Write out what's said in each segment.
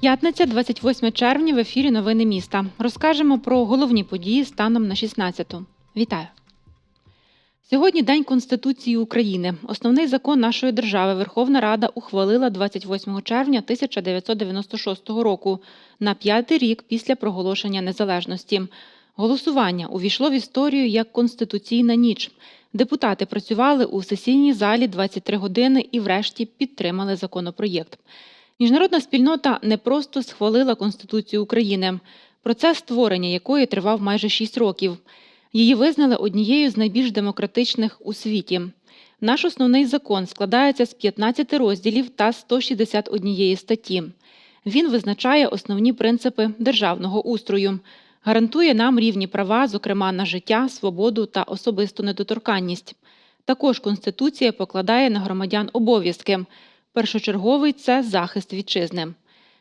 П'ятниця, 28 червня, в ефірі Новини міста. Розкажемо про головні події станом на 16-ту. Вітаю! Сьогодні День Конституції України. Основний закон нашої держави Верховна Рада ухвалила 28 червня 1996 року на п'ятий рік після проголошення незалежності. Голосування увійшло в історію як Конституційна ніч. Депутати працювали у сесійній залі 23 години і, врешті, підтримали законопроєкт. Міжнародна спільнота не просто схвалила Конституцію України, процес створення якої тривав майже 6 років. Її визнали однією з найбільш демократичних у світі. Наш основний закон складається з 15 розділів та 161 статті. Він визначає основні принципи державного устрою, гарантує нам рівні права, зокрема на життя, свободу та особисту недоторканність. Також Конституція покладає на громадян обов'язки. Першочерговий це захист вітчизни.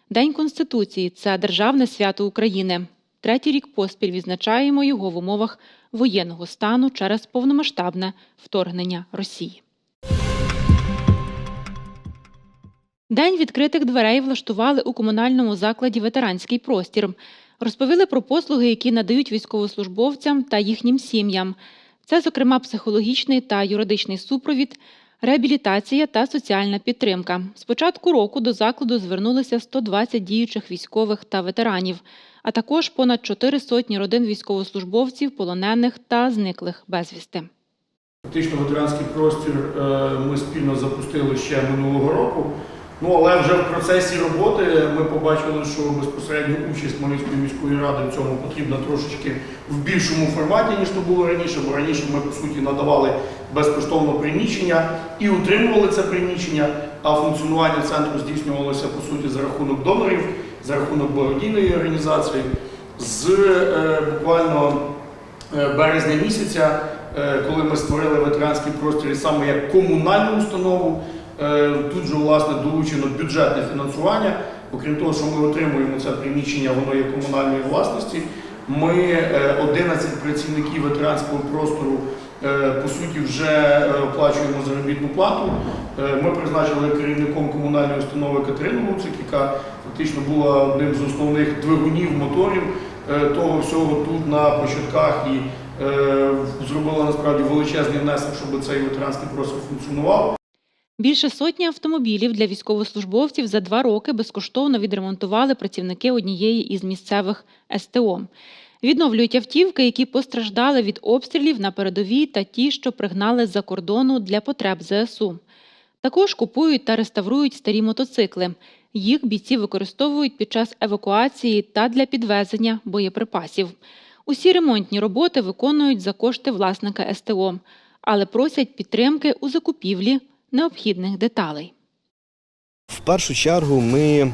День Конституції це державне свято України. Третій рік поспіль відзначаємо його в умовах воєнного стану через повномасштабне вторгнення Росії. День відкритих дверей влаштували у комунальному закладі Ветеранський простір. Розповіли про послуги, які надають військовослужбовцям та їхнім сім'ям. Це, зокрема, психологічний та юридичний супровід, реабілітація та соціальна підтримка. З початку року до закладу звернулися 120 діючих військових та ветеранів, а також понад чотири сотні родин військовослужбовців, полонених та зниклих безвісти. Фактично ветеранський простір е, ми спільно запустили ще минулого року. Ну але вже в процесі роботи ми побачили, що безпосередньо участь Хмельницької міської ради в цьому потрібна трошечки в більшому форматі, ніж то було раніше, бо раніше ми по суті надавали безкоштовно приміщення і утримували це приміщення, а функціонування центру здійснювалося по суті за рахунок донорів, за рахунок благодійної організації. З е, буквально е, березня місяця, е, коли ми створили ветеранський простір саме як комунальну установу. Е, Тут же власне долучено бюджетне фінансування. Окрім того, що ми отримуємо це приміщення, воно є комунальної власності. Ми е, 11 працівників ветеранського простору е, по суті вже е, оплачуємо заробітну плату. Е, Ми призначили керівником комунальної установи Катерину Луцик, яка фактично була одним з основних двигунів моторів е, того всього тут на початках і е, зробила насправді величезний внесок, щоб цей ветеранський простір функціонував. Більше сотні автомобілів для військовослужбовців за два роки безкоштовно відремонтували працівники однієї із місцевих СТО. Відновлюють автівки, які постраждали від обстрілів на передовій та ті, що пригнали з-за кордону для потреб ЗСУ. Також купують та реставрують старі мотоцикли. Їх бійці використовують під час евакуації та для підвезення боєприпасів. Усі ремонтні роботи виконують за кошти власника СТО, але просять підтримки у закупівлі необхідних деталей. В першу чергу ми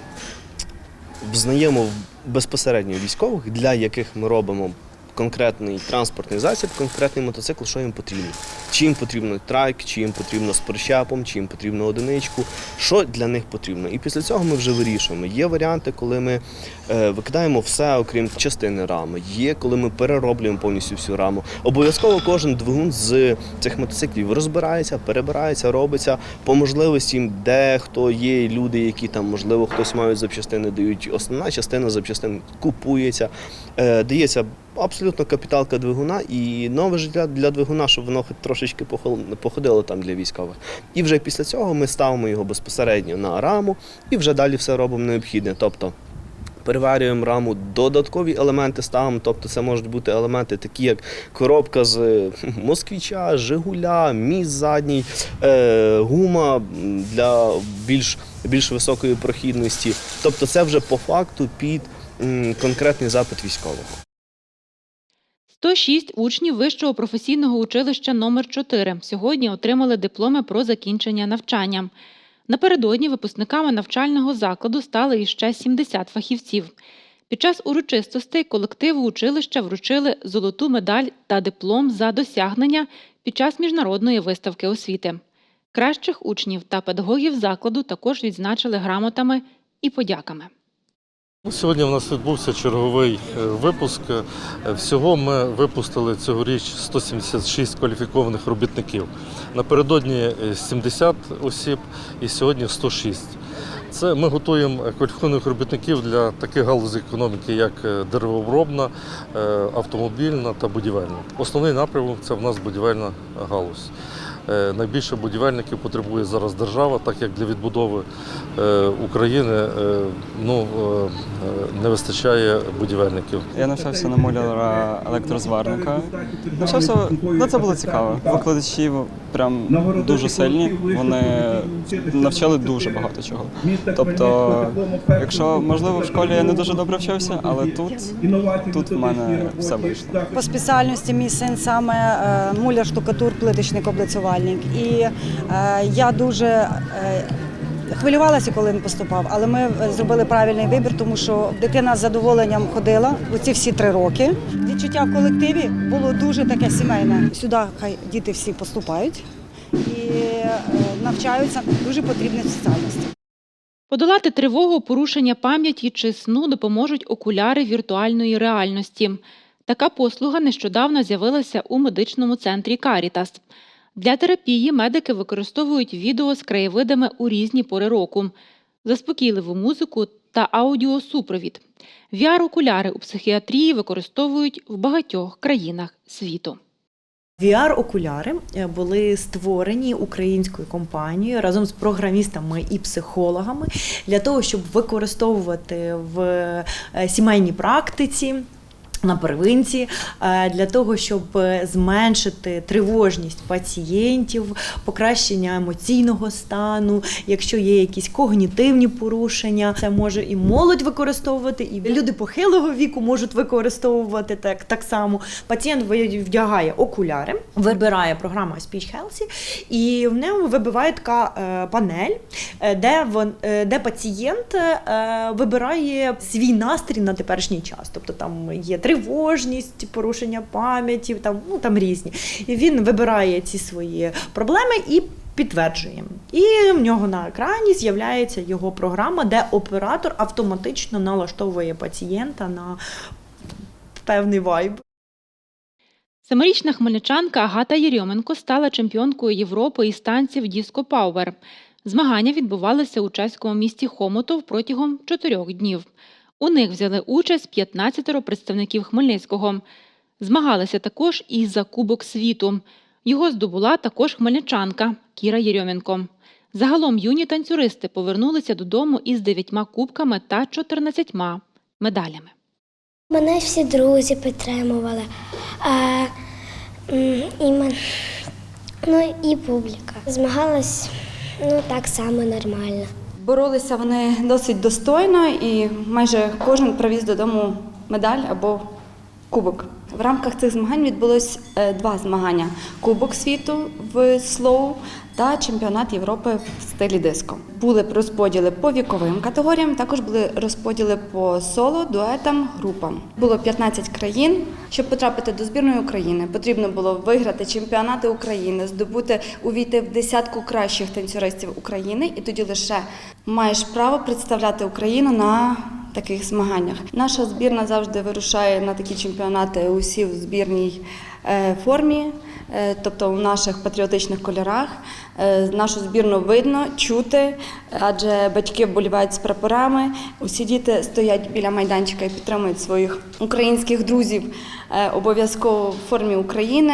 взнаємо безпосередньо військових, для яких ми робимо конкретний транспортний засіб, конкретний мотоцикл, що їм потрібно. Чи їм потрібно трайк, чи їм потрібно з прищепом, чи їм потрібно одиничку, що для них потрібно. І після цього ми вже вирішуємо. Є варіанти, коли ми е, викидаємо все, окрім частини рами. Є, коли ми перероблюємо повністю всю раму. Обов'язково кожен двигун з цих мотоциклів розбирається, перебирається, робиться по можливості, де хто є люди, які там, можливо, хтось мають запчастини, дають основна частина запчастин купується, е, дається абсолютно капіталка двигуна і нове життя для двигуна, щоб воно хоч трошечки походило там для військових. І вже після цього ми ставимо його безпосередньо на раму і вже далі все робимо необхідне. Тобто Переварюємо раму, додаткові елементи ставимо, тобто це можуть бути елементи, такі як коробка з москвіча, Жигуля, міст задній, е, гума для більш, більш високої прохідності. Тобто це вже по факту під конкретний запит військового. 106 учнів Вищого професійного училища номер 4 сьогодні отримали дипломи про закінчення навчання. Напередодні випускниками навчального закладу стали іще 70 фахівців. Під час урочистостей колективу училища вручили золоту медаль та диплом за досягнення під час міжнародної виставки освіти. Кращих учнів та педагогів закладу також відзначили грамотами і подяками. Сьогодні в нас відбувся черговий е, випуск. Е, Всього ми випустили цьогоріч 176 кваліфікованих робітників. Напередодні е, 70 осіб і сьогодні 106. Це ми готуємо е, кваліфікованих робітників для таких галузей економіки, як е, деревообробна, е, автомобільна та будівельна. Основний напрямок це в нас будівельна галузь. Е, Найбільше будівельників потребує зараз держава, так як для відбудови е, України е, ну, не вистачає будівельників. Я навчався на муляра електрозварника. Навчався, ну це було цікаво. Викладачі прям дуже сильні. Вони навчали дуже багато чого. Тобто, якщо можливо в школі я не дуже добре вчився, але тут, тут в мене все вийшло. По спеціальності мій син саме муляр, штукатур, плиточник, облицювальник. І е, я дуже е, хвилювалася, коли він поступав, але ми е, зробили правильний вибір, тому що дитина з задоволенням ходила оці всі три роки. Відчуття в колективі було дуже таке сімейне. Сюди хай діти всі поступають і навчаються дуже потрібні спеціальності. Подолати тривогу, порушення пам'яті чи сну допоможуть окуляри віртуальної реальності. Така послуга нещодавно з'явилася у медичному центрі Карітас. Для терапії медики використовують відео з краєвидами у різні пори року, заспокійливу музику та аудіосупровід. VR-окуляри у психіатрії використовують в багатьох країнах світу. VR-окуляри е, були створені українською компанією разом з програмістами і психологами для того, щоб використовувати в е, сімейній практиці. На первинці е, для того, щоб е, зменшити тривожність пацієнтів, покращення емоційного стану, якщо є якісь когнітивні порушення, це може і молодь використовувати, і люди похилого віку можуть використовувати так, так само. Пацієнт вдягає окуляри, вибирає програма Speech Healthy, і в ньому вибиває така е, панель, де, де пацієнт вибирає свій настрій на теперішній час. Тобто там є тривожність, порушення пам'яті, там, ну, там різні. І він вибирає ці свої проблеми і підтверджує. І в нього на екрані з'являється його програма, де оператор автоматично налаштовує пацієнта на певний вайб. Семирічна хмельничанка Агата Єрьоменко стала чемпіонкою Європи із танців Діско Пауер. Змагання відбувалися у чеському місті Хомутов протягом чотирьох днів. У них взяли участь 15 представників Хмельницького. Змагалися також і за Кубок світу. Його здобула також хмельничанка Кіра Єрьоменко. Загалом юні танцюристи повернулися додому із дев'ятьма кубками та 14 медалями. Мене всі друзі підтримували. А, і, мен... ну, і публіка. Змагалась ну, так само нормально. Боролися вони досить достойно і майже кожен привіз додому медаль або кубок. В рамках цих змагань відбулось е, два змагання: Кубок світу в слоу та чемпіонат Європи в стилі диско. Були розподіли по віковим категоріям, також були розподіли по соло, дуетам, групам. Було 15 країн. Щоб потрапити до збірної України, потрібно було виграти чемпіонати України, здобути увійти в десятку кращих танцюристів України, і тоді лише маєш право представляти Україну на таких змаганнях. Наша збірна завжди вирушає на такі чемпіонати усі в збірній е, формі, е, тобто в наших патріотичних кольорах. Е, Нашу збірну видно, чути, адже батьки вболівають з прапорами. Усі діти стоять біля майданчика і підтримують своїх українських друзів обов'язково в формі України.